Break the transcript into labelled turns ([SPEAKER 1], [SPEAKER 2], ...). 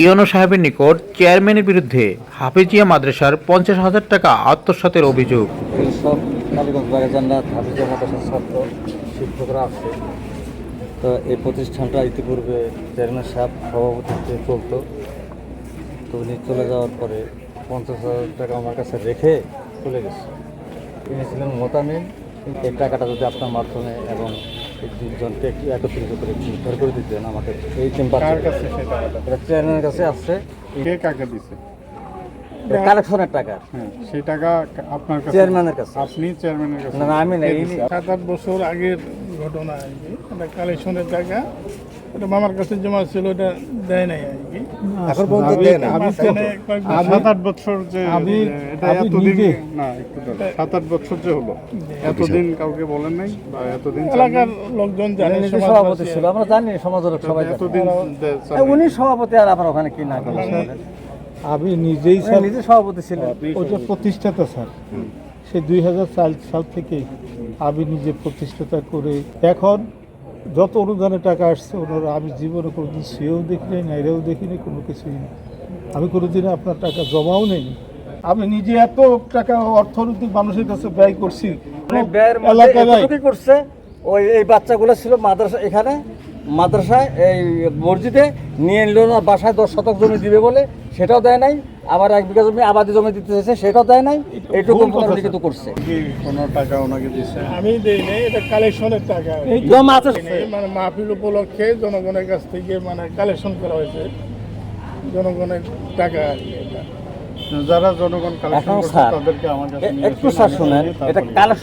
[SPEAKER 1] ইয়নো সাহেবের নিকট চেয়ারম্যানের বিরুদ্ধে হাফিজিয়া মাদ্রাসার পঞ্চাশ হাজার টাকা আত্মসাতের অভিযোগ।
[SPEAKER 2] শিক্ষকরা আছে। তো এই প্রতিষ্ঠানটা ইতিপূর্বে চেয়ারম্যান সাহেব সভাপতিত্বে চলতো। তো উনি চলে যাওয়ার পরে পঞ্চাশ হাজার টাকা আমার কাছে রেখে চলে গেছে। তিনি ছিলেন মোতামিন। এই টাকাটা যদি আপনার মাধ্যমে এবং দুজনকে একত্রিত করে উদ্ধার করে দিতেন আমাকে এই চেম্বার
[SPEAKER 3] কাছে সেটা
[SPEAKER 2] কাছে আসছে
[SPEAKER 3] কে কাকে দিছে?
[SPEAKER 2] কালেকশনের টাকা।
[SPEAKER 3] হ্যাঁ সেই টাকা আপনার কাছে?
[SPEAKER 2] চেয়ারম্যানের কাছে।
[SPEAKER 3] আপনি চেয়ারম্যানের কাছে?
[SPEAKER 2] না, আমি না,
[SPEAKER 3] কে
[SPEAKER 2] এই-
[SPEAKER 3] দিছে?
[SPEAKER 4] সাত আট বছর আগের ঘটনা কালেকশনের টাকা। এটা মামার কাছে জমা ছিল এটা দেয় নাই আর কি।
[SPEAKER 2] এখন পর্যন্ত দেয় না।
[SPEAKER 4] মাঝখানে কয়েক বছর-
[SPEAKER 3] সাত আট বছর যে
[SPEAKER 4] আমি-
[SPEAKER 3] এটা এতদিন না একটু সাত আট বছর যে হলো এতদিন কাউকে বলেন নাই বা এতদিন
[SPEAKER 4] এলাকার লোকজন জানে
[SPEAKER 2] সভাপতি ছিল আমরা জানি সমাজের লোক সবাই জানে।
[SPEAKER 3] এতদিন
[SPEAKER 2] উনি সভাপতি আর আমার ওখানে কি না
[SPEAKER 5] আমি নিজেই স্যার
[SPEAKER 2] নিজে সভাপতি ছিলেন।
[SPEAKER 5] ওটা প্রতিষ্ঠাতা স্যার সে দুই হাজার সাল থেকে আমি নিজে প্রতিষ্ঠাতা করে এখন যত অনুদানের টাকা আসছে ওনারা আমি জীবনে কোনোদিন সেও দেখি নাই নাইরেও দেখি নাই কোনো কিছুই না আমি কোনোদিন আপনার টাকা জমাও নেই। আমি নিজে এত টাকা অর্থনৈতিক মানুষের কাছে ব্যয় করছি। নাই।
[SPEAKER 2] করছে ওই এই বাচ্চাগুলো ছিল মাদ্রাসা এখানে মাদ্রাসায় এই মসজিদে নিয়ে নিল না বাসায় দশ শতক জমি দিবে বলে সেটাও দেয় নাই আবার এক বিঘা জমি আবাদি জমি দিতে চাইছে সেটাও দেয় নাই এইটুকু কিন্তু করছে।
[SPEAKER 3] কোনো টাকা ওনাকে দিছে
[SPEAKER 4] আমি দেই নাই এটা কালেকশনের টাকা। আর কি।
[SPEAKER 2] জমা আছে।
[SPEAKER 4] মানে মাহফিল উপলক্ষে জনগণের কাছ থেকে মানে কালেকশন করা হয়েছে। জনগণের টাকা আর কি এটা।
[SPEAKER 3] যারা জনগণ কালেকশন করছে তাদেরকে আমার কাছে
[SPEAKER 2] একটু স্যার শুনেন এটা কালেকশন